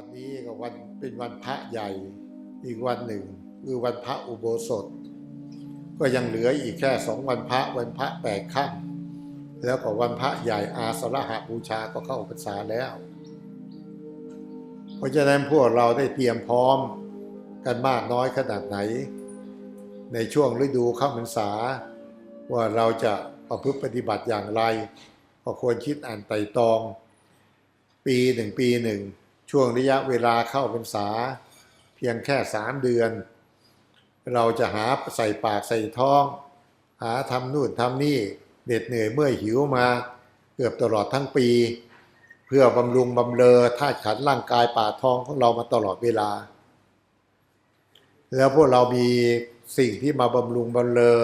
วันนี้ก็วันเป็นวันพระใหญ่อีกวันหนึ่งคือวันพระอุโบสถ ก็ยังเหลืออีกแค่สองวันพระวันพระแปดค่ำแล้วก็วันพระใหญ่อาสาฬหะบูชาก็เข้าพรรษาแล้ว เพราะฉะนั้นพวกเราได้เตรียมพร้อมกันมากน้อยขนาดไหน ในช่วงฤดูเข้าพรรษา ว่าเราจะประพฤติปฏิบัติอย่างไรก็ควรคิดอ่านไตร่ตรอง ปีหนึ่งปีหนึ่ง ช่วงระยะเวลาเข้าพรรษา เพียงแค่สามเดือน เราจะหาใส่ปากใส่ท้อง หาทำนู่นทำนี่เด็ดเหนื่อยเมื่อยหิวมา เกือบตลอดทั้งปี เพื่อบำรุงบำเรอธาตุขันร่างกายป่าท้องของเรามาตลอดเวลา แล้วพวกเรามีสิ่งที่มาบำรุงบำเรอ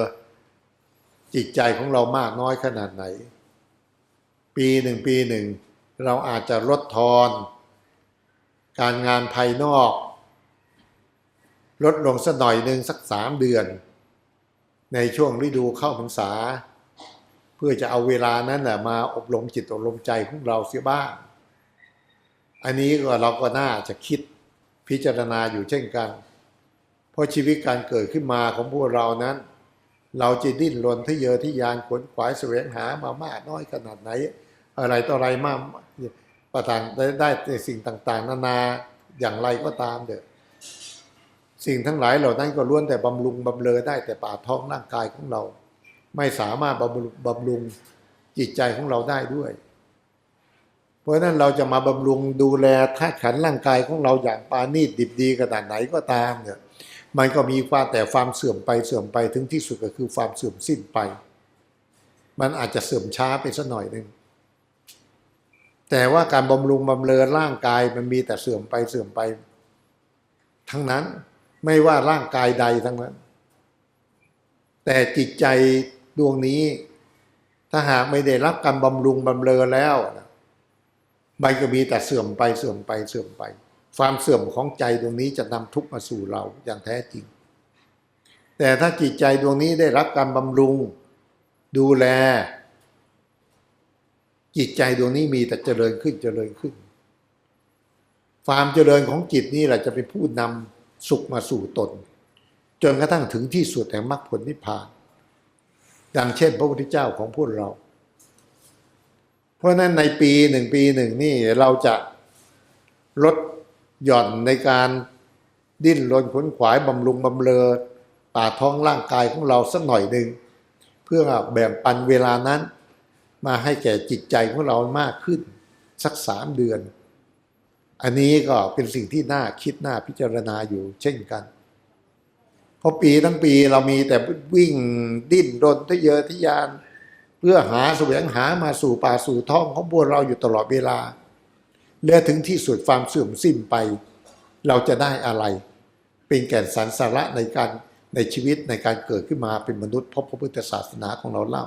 จิตใจของเรามากน้อยขนาดไหน ปีหนึ่งปีหนึ่ง เราอาจจะลดทอน การงานภายนอก ลดลงสักหน่อยหนึ่งสักสามเดือน ในช่วงฤดูเข้าพรรษา เพื่อจะเอาเวลานั้นแหละมาอบรมจิตอบรมใจของเราเสียบ้าง อันนี้ก็เราก็น่าจะคิดพิจารณาอยู่เช่นกัน เพราะชีวิตการเกิดขึ้นมาของพวกเรานั้น เราจะดิ้นรนทะเยอทะยานขวนขวายแสวงหามา มากน้อยขนาดไหน อะไรต่ออะไรมาก ประต่างได้ในสิ่งต่าง ๆ นานาอย่างไรก็ตามเด้อสิ่งทั้งหลายเหล่านั้นก็ล้วนแต่บำรุงบำเรอได้แต่ป่าท้องร่างกายของเรา ไม่สามารถบำรุงบำรุงจิตใจของเราได้ด้วย เพราะนั้นเราจะมาบำรุงดูแลธาตุขันร่างกายของเราอย่างปานีตดิบดีขนาดไหนก็ตามเนี่ยมันก็มีความแต่ความเสื่อมไปเสื่อมไปถึงที่สุดก็คือความเสื่อมสิ้นไป มันอาจจะเสื่อมช้าไปสักหน่อยหนึ่ง แต่ว่าการบำรุงบำเรอร่างกายมันมีแต่เสื่อมไปเสื่อมไป ทั้งนั้นไม่ว่าร่างกายใดทั้งนั้น แต่จิตใจดวงนี้ ถ้าหากไม่ได้รับการบำรุงบำเรอแล้วนะมันก็มีแต่เสื่อมไปเสื่อมไปเสื่อมไป ความเสื่อมของใจดวงนี้จะนำทุกข์มาสู่เราอย่างแท้จริง แต่ถ้าจิตใจดวงนี้ได้รับการบำรุงดูแล จิตใจดวงนี้มีแต่เจริญขึ้นเจริญขึ้น ความเจริญของจิตนี่แหละจะเป็นผู้นำสุขมาสู่ตน จนกระทั่งถึงที่สุดแห่งมรรคผลนิพพาน ดังเช่น พระพุทธเจ้าของพวกเรา เพราะนั้นในปีหนึ่งปีหนึ่งนี่เราจะลดหย่อนในการดิ้นรนขนขวายบำรุงบำเรอป่าท้องร่างกายของเราสักหน่อยหนึ่ง เพื่อแบ่งปันเวลานั้น มาให้แก่จิตใจของเรามากขึ้น สักสามเดือน อันนี้ก็เป็นสิ่งที่น่าคิดน่าพิจารณาอยู่เช่นกัน เพราะปีทั้งปีเรามีแต่วิ่งดิ้นรนทะเยอทะยาน เพื่อหาแสวงหามาสู่ป่าสู่ท้องของพวกเราอยู่ตลอดเวลา และถึงที่สุดความเสื่อมสิ้นไป เราจะได้อะไร เป็นแก่นสารสาระในการในชีวิตในการเกิดขึ้นมาเป็นมนุษย์พบพระพุทธศาสนาของเราเล่า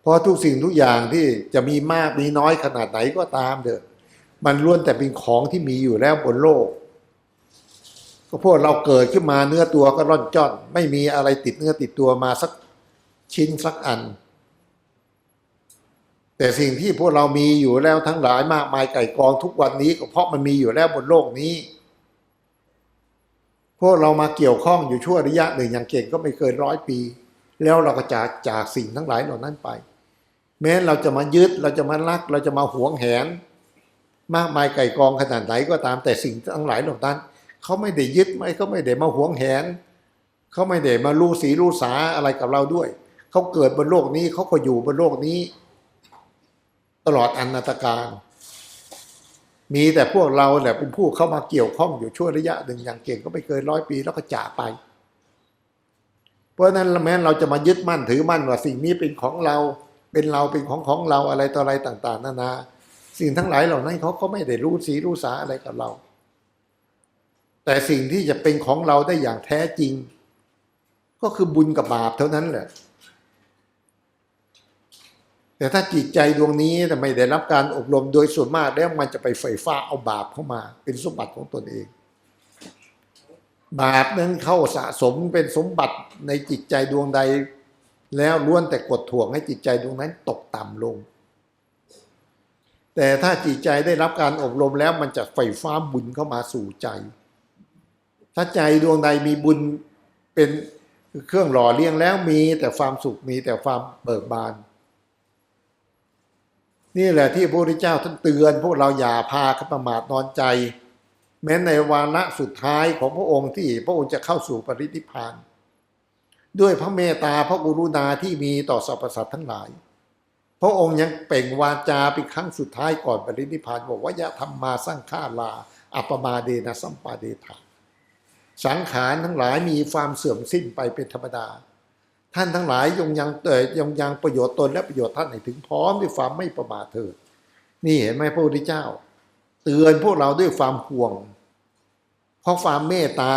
เพราะทุกสิ่งทุกอย่างที่จะมีมากมีน้อยขนาดไหนก็ตามเถอะมันล้วนแต่เป็นของที่มีอยู่แล้วบนโลก ก็พวกเราเกิดขึ้นมาเนื้อตัวก็ร่อนจ้อน ไม่มีอะไรติดเนื้อติดตัวมาสักชิ้นสักอัน แต่สิ่งที่พวกเรามีอยู่แล้วทั้งหลายมากมายไก่กองทุกวันนี้ก็เพราะมันมีอยู่แล้วบนโลกนี้ พวกเรามาเกี่ยวข้องอยู่ชั่วระยะหนึ่งอย่างเก่งก็ไม่เกินร้อยปี แล้วเราก็จากจากสิ่งทั้งหลายเหล่านั้นไป แม้เราจะมายึดเราจะมารัก เราจะมาหวงแหน มากมายไก่กองขนาดไหนก็ตามแต่สิ่งทั้งหลายเหล่านั้นเขาไม่ได้ยึดไม่เขาไม่ได้มาหวงแหนเขาไม่ได้มาลู่สีลู่สาอะไรกับเราด้วยเขาเกิดบนโลกนี้เขาก็อยู่บนโลกนี้ ตลอดอนัตการ มีแต่พวกเราแหละเป็นผู้เข้ามาเกี่ยวข้องอยู่ช่วระยะหนึ่งอย่างเก่งก็ไม่เกินร้อยปีแล้วก็จากไป เพราะฉะนั้นแม้เราจะมายึดมั่นถือมั่นว่าสิ่งนี้เป็นของเรา เป็นเราเป็นของของเราอะไรต่ออะไรต่าง ๆ นานา สิ่งทั้งหลายเหล่านั้นเขาก็ไม่ได้รู้สีรู้สาอะไรกับเรา แต่สิ่งที่จะเป็นของเราได้อย่างแท้จริง ก็คือบุญกับบาปเท่านั้นแหละ แต่ถ้าจิตใจดวงนี้ไม่ได้รับการอบรมโดยส่วนมากแล้วมันจะไปไฟฟ้าเอาบาปเข้ามา เป็นสมบัติของตนเองบาปนั้นเข้าสะสมเป็นสมบัติในจิตใจดวงใด แล้วล้วนแต่กดถ่วงให้จิตใจดวงนั้นตกต่ำลง แต่ถ้าจิตใจได้รับการอบรมแล้วมันจะไฟฟ้าบุญเข้ามาสู่ใจ ถ้าใจดวงใดมีบุญเป็นเครื่องหล่อเลี้ยงแล้วมีแต่ความสุขมีแต่ความเบิกบาน นี่แหละที่พระพุทธเจ้าท่านเตือน พวกเราอย่าพาขประมาทนอนใจ แม้ในวาระสุดท้ายของพระองค์ที่พระองค์จะเข้าสู่ปรินิพพาน ด้วยพระเมตตาพระกรุณาที่มีต่อสรรพสัตว์ทั้งหลาย พระองค์ยังเปล่งวาจาเป็นครั้งสุดท้ายก่อนปรินิพานบอกว่ายะธรรมมาสร้างฆาลา อัปมาเดนะสัมปาเดธาสังขารทั้งหลายมีความเสื่อมสิ้นไปเป็นธรรมดา ท่านทั้งหลายยงยังเอ่ยยงยังประโยชน์ตนและประโยชน์ท่านให้ถึงพร้อมด้วยความไม่ประมาทเถิดนี่เห็นไหมพระพุทธเจ้า เตือนพวกเราด้วยความห่วงเพราะความเมตตา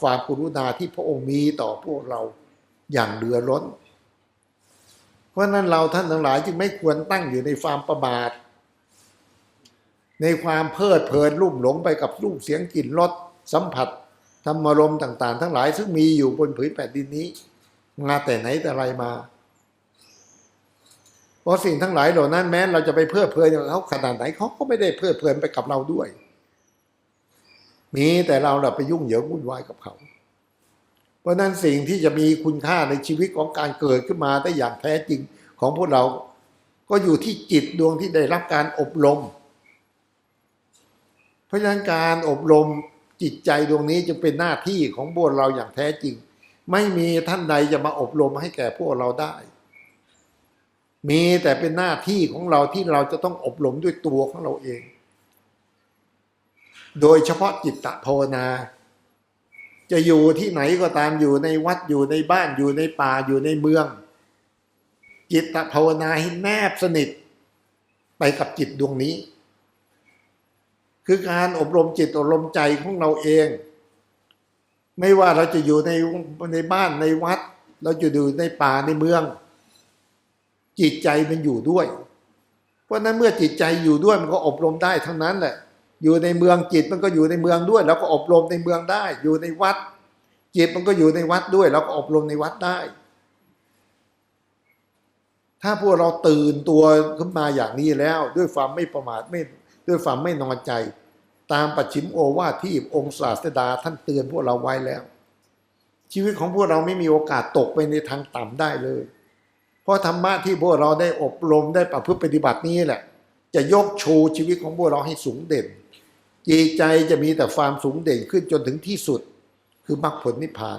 ความกรุณาที่พระองค์มีต่อพวกเรา อย่างเดือล้น เพราะนั้นเราท่านทั้งหลายจึงไม่ควรตั้งอยู่ในความประมาท ในความเพลิดเพลินลุ่มหลงไปกับรูปเสียงกลิ่นรสสัมผัสธรรมารมต่าง ๆ ทั้งหลายซึ่งมีอยู่บนผืนแผ่นดินนี้ มาแต่ไหนแต่ไรมา เพราะสิ่งทั้งหลายเหล่านั้นแม้เราจะไปเพลิดเพลินกับเขาขนาดไหนเขาก็ไม่ได้เพลิดเพลินไปกับเราด้วย มีแต่เราเราไปยุ่งเหยิงวุ่นวายกับเขา เพราะนั้นสิ่งที่จะมีคุณค่าในชีวิตของการเกิดขึ้นมาได้อย่างแท้จริงของพวกเรา ก็อยู่ที่จิตดวงที่ได้รับการอบรม เพราะฉะนั้นการอบรมจิตใจดวงนี้จึงเป็นหน้าที่ของพวกเราอย่างแท้จริง ไม่มีท่านใดจะมาอบรมให้แก่พวกเราได้ มีแต่เป็นหน้าที่ของเราที่เราจะต้องอบรมด้วยตัวของเราเอง โดยเฉพาะจิตตภาวนา จะอยู่ที่ไหนก็ตามอยู่ในวัดอยู่ในบ้านอยู่ในป่าอยู่ในเมือง จิตภาวนาให้แนบสนิท ไปกับจิตดวงนี้ คือการอบรมจิตอบรมใจของเราเอง ไม่ว่าเราจะอยู่ในในบ้านในวัด เราจะอยู่ในป่าในเมือง จิตใจมันอยู่ด้วย เพราะนั้นเมื่อจิตใจอยู่ด้วยมันก็อบรมได้ทั้งนั้นแหละ อยู่ในเมืองจิตมันก็อยู่ในเมืองด้วยแล้วก็อบรมในเมืองได้ อยู่ในวัด จิตมันก็อยู่ในวัดด้วยแล้วก็อบรมในวัดได้ ถ้าพวกเราตื่นตัวขึ้นมาอย่างนี้แล้ว ด้วยความไม่ประมาทไม่ด้วยความไม่นอนใจ ตามปัจฉิมโอวาทที่องค์ศาสดาท่านเตือนพวกเราไว้แล้ว ชีวิตของพวกเราไม่มีโอกาสตกไปในทางต่ำได้เลย เพราะธรรมะที่พวกเราได้อบรมได้ประพฤติปฏิบัตินี้แหละ จะยกชูชีวิตของพวกเราให้สูงเด่น จิตใจจะมีแต่ความสูงเด่นขึ้นจนถึงที่สุด คือมรรคผลนิพพาน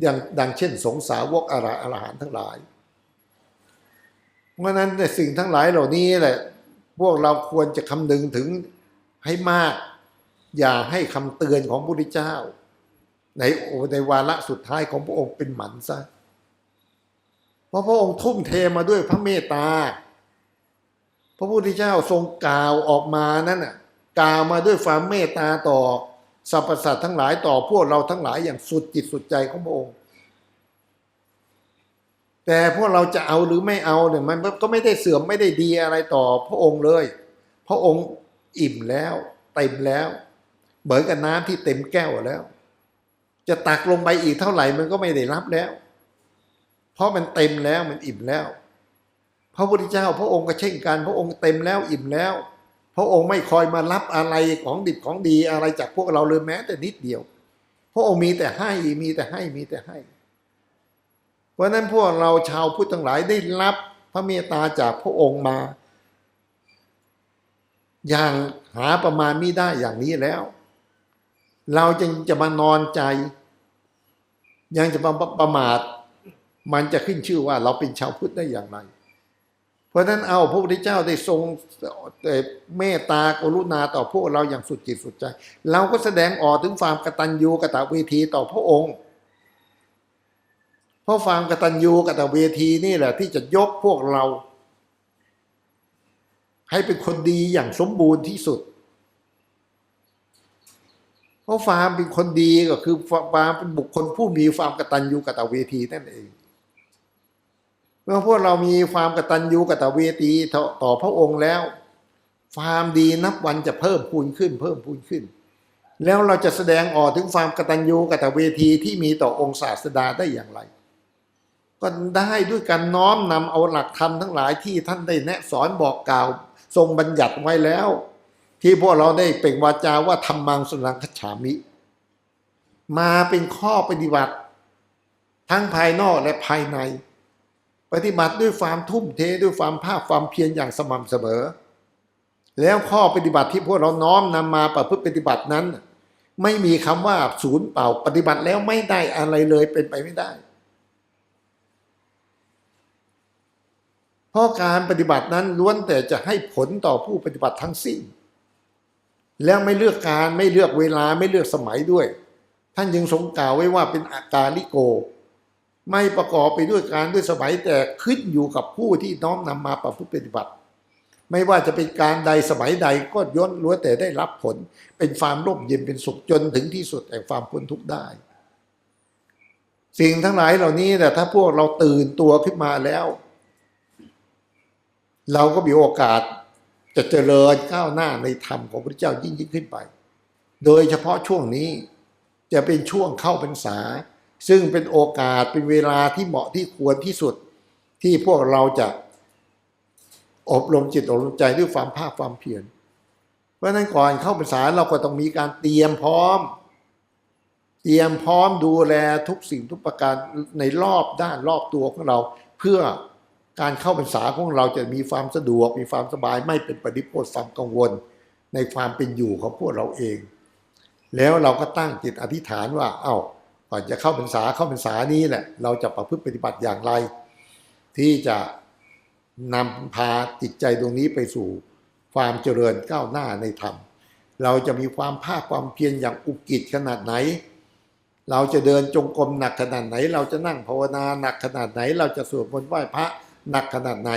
อย่างดังเช่น สงสาวกอรอรหันต์ทั้งหลาย เพราะฉะนั้นในสิ่งทั้งหลายเหล่านี้แหละ พวกเราควรจะคำนึงถึงให้มาก อย่าให้คำเตือนของพระพุทธเจ้า ในในวาระสุดท้ายของพระองค์เป็นหมันซะเพราะพระองค์ทุ่มเทมาด้วยพระเมตตา พระพุทธเจ้าทรงกล่าวออกมานั้นน่ะ กล่าวมาด้วยความเมตตาต่อสรรพสัตว์ทั้งหลายต่อพวกเราทั้งหลายอย่างสุดจิตสุดใจของพระองค์ แต่พวกเราจะเอาหรือไม่เอาเนี่ยมันก็ไม่ได้เสื่อมไม่ได้ดีอะไรต่อพระองค์เลย พระองค์อิ่มแล้วเต็มแล้ว เหมือนกับน้ำที่เต็มแก้วแล้ว จะตักลงไปอีกเท่าไหร่มันก็ไม่ได้รับแล้ว เพราะมันเต็มแล้วมันอิ่มแล้ว พระพุทธเจ้าพระองค์ก็เช่นกันพระองค์เต็มแล้วอิ่มแล้ว ระองค์ไม่คอยมารับอะไรของดิบของดีอะไรจากพวกเราเลยแม้แต่นิดเดียว พระองค์มีแต่ให้มีแต่ให้มีแต่ให้ เพราะนั้นพวกเราชาวพุทธทั้งหลายได้รับพระเมตตาจากพระองค์มา อย่างหาประมาณไม่ได้อย่างนี้แล้ว เราจึงจะมานอนใจ ยังจะมาประมาท มันจะขึ้นชื่อว่าเราเป็นชาวพุทธได้อย่างไร เพราะฉะนั้นเอาพระพุทธเจ้าได้ทรงเมตตากรุณาต่อพวกเราอย่างสุดจิตสุดใจ เราก็แสดงออกถึงความกตัญญูกตเวทีต่อพระองค์เพราะความกตัญญูกตเวทีนี่แหละ ที่จะยกพวกเรา ให้เป็นคนดีอย่างสมบูรณ์ที่สุด เพราะฟามเป็นคนดีก็คือฟามเป็นบุคคลผู้มีความกตัญญูกตเวทีนั่นเอง มื่อพวกเรามีความกตัญญูกตเวทีต่อพระองค์แล้ว ความดีนับวันจะเพิ่มพูนขึ้น เพิ่มพูนขึ้น แล้วเราจะแสดงออกถึงความกตัญญูกตเวทีที่มีต่อองค์ศาสดาได้อย่างไร ก็ได้ด้วยการน้อมนำเอาหลักธรรมทั้งหลายที่ท่านได้แนะสอนบอกกล่าว ทรงบัญญัติไว้แล้ว ที่พวกเราได้เป่งวาจาว่าทำมังสนังคฉามิ มาเป็นข้อปฏิบัติ ทั้งภายนอกและภายใน ปฏิบัติด้วยความทุ่มเทด้วยความภาคความเพียรอย่างสม่ำเสมอ แล้วข้อปฏิบัติที่พวกเราน้อมนำมาประพฤติปฏิบัตินั้น ไม่มีคำว่าศูนย์เปล่าปฏิบัติแล้วไม่ได้อะไรเลยเป็นไปไม่ได้เพราะการปฏิบัตินั้นล้วนแต่จะให้ผลต่อผู้ปฏิบัติทั้งสิ้น แล้วไม่เลือกการไม่เลือกเวลาไม่เลือกสมัยด้วย ท่านยังทรงกล่าวไว้ว่าเป็นอาการลิโก ไม่ประกอบไปด้วยการด้วยสมัยแต่ขึ้นอยู่กับผู้ที่น้อมนำมาประพฤติปฏิบัติ ไม่ว่าจะเป็นการใดสมัยใดก็ย้อนล้วนแต่ได้รับผล เป็นความร่มเย็นเป็นสุขจนถึงที่สุดแห่งความพ้นทุกข์ได้ สิ่งทั้งหลายเหล่านี้แต่ถ้าพวกเราตื่นตัวขึ้นมาแล้ว เราก็มีโอกาสจะเจริญก้าวหน้าในธรรมของพระเจ้ายิ่งยิ่งขึ้นไป โดยเฉพาะช่วงนี้จะเป็นช่วงเข้าพรรษา ซึ่งเป็นโอกาสเป็นเวลาที่เหมาะที่ควรที่สุดที่พวกเราจะอบรมจิตอบรมใจด้วยความภาคความเพียร เพราะฉะนั้นก่อนเข้าพรรษาเราก็ต้องมีการเตรียมพร้อม เตรียมพร้อมดูแลทุกสิ่งทุกประการในรอบด้านรอบตัวของเรา เพื่อการเข้าพรรษาของเราจะมีความสะดวก มีความสบายไม่เป็นปฏิโพธความกังวล ในความเป็นอยู่ของพวกเราเอง แล้วเราก็ตั้งจิตอธิษฐานว่าเอา้า ก่อนจะเข้าพรรษาเข้าพรรษานี้แหละเราจะประพฤติปฏิบัติอย่างไร ที่จะนำพาจิตใจตรงนี้ไปสู่ความเจริญก้าวหน้าในธรรม เราจะมีความภาคความเพียรอย่างอุกิจขนาดไหน เราจะเดินจงกรมหนักขนาดไหน เราจะนั่งภาวนาหนักขนาดไหน เราจะสวดมนต์ไหว้พระหนักขนาดไหน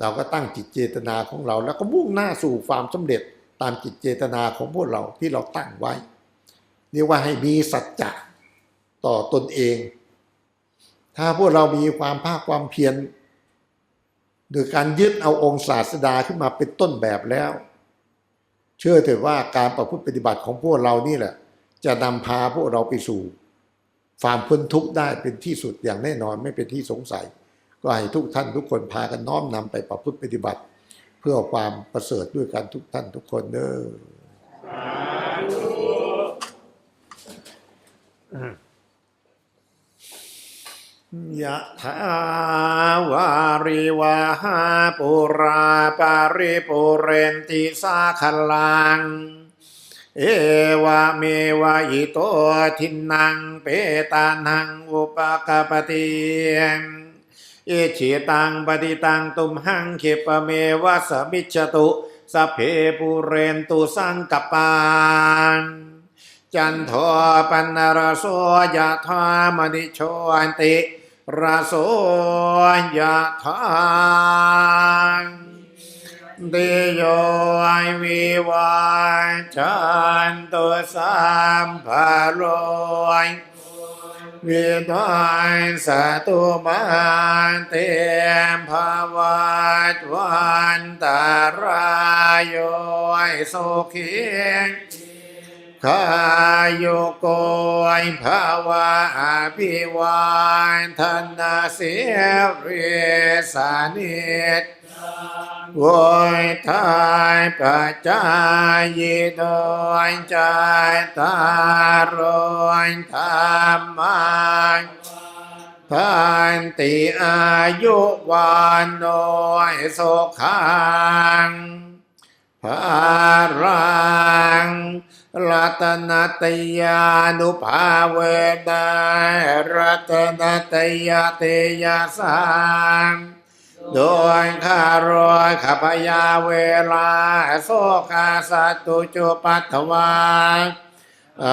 เราก็ตั้งจิตเจตนาของเรา แล้วก็มุ่งหน้าสู่ความสำเร็จตามจิตเจตนาของพวกเราที่เราตั้งไว้ เรียกว่าให้มีสัจจะต่อตนเอง ถ้าพวกเรามีความภาคความเพียรโดยการยึดเอาองค์ศาสดาขึ้นมาเป็นต้นแบบแล้ว เชื่อเถอะว่าการประพฤติปฏิบัติของพวกเรานี่แหละ จะนำพาพวกเราไปสู่ความพ้นทุกข์ได้เป็นที่สุดอย่างแน่นอนไม่เป็นที่สงสัย ก็ให้ทุกท่านทุกคนพากันน้อมนำไปประพฤติปฏิบัติ เพื่อความประเสริฐด้วยกันทุกท่านทุกคนเด้อ ยะถาวาริวาหาปุราปาริปุเรนติสาคลัง เอวะเมวะอิโตทินังเปตานังอุปกปติเอชิตังปฏิตังตุมหังเขปเมวะสมิจตุสเพปุเรนตุสังกปปาน จันโทปันนรโสยะธามณิโชนติรโสยะธาเดโยไอวิวาจันตุสัมภโรยวิทายสตุมาเตมภาวัตวันตารายโยสุขี ขายุโกยภาวะอภิวานธนาเสียริสานิตโวยทายปัจจายโดยใจตารอยธรรมันพันติอายุวันโนยสุขังภารังรั ตนตยานุภาเวนะรัตนตยาเตยาสังโดยข้ารอยข้าพยาเวลาโสกาสัตุจุปัตถวาอ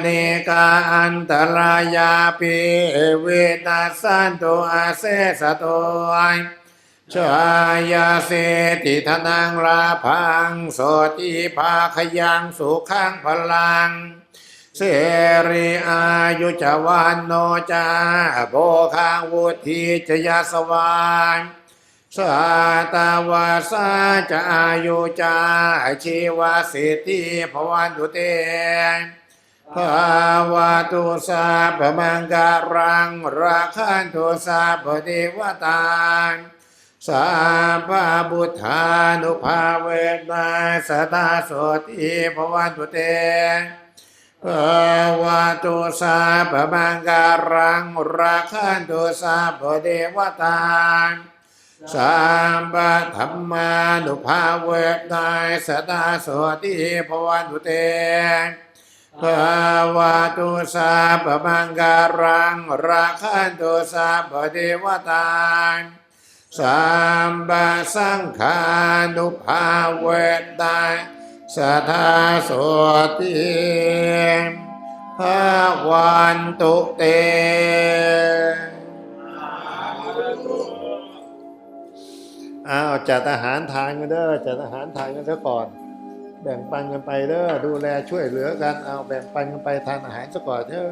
เนกาอันตรายาปิเวนัสันตุอาเสสะโตย ชายาเสติธนังลาพังโสติภาขยังสุขังพลัง เสรีอายุจวันโนจาโภคังวุธิจยาสวานสาตาวาสาจะอายุจาชีวาสิทธิภวันตุเตภาวะตุสาปมังการังราคันตุสาปเทวตาส สัพพะบุทธานุภาเวนัสตาโสติภวันตุเตภวะตุสาพมังการังราคันตุสาพเดวตาสัมปะธรรมานุภาเวนัสตาสติภวันตุเตภาวะตุสาปมังการังราคันตุสาปเทวตา สัมปะสังขานุภาเวตาสัทธาโสติภาวันตุเตอ้าวจัดอาหารทานกันเด้อจัดอาหารทานกันซะก่อน แบ่งปันกันไปเด้อดูแลช่วยเหลือกันเอาแบ่งปันกันไปทานอาหารซะก่อนเถอะ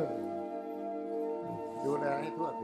ดูแลให้ทั่วถึง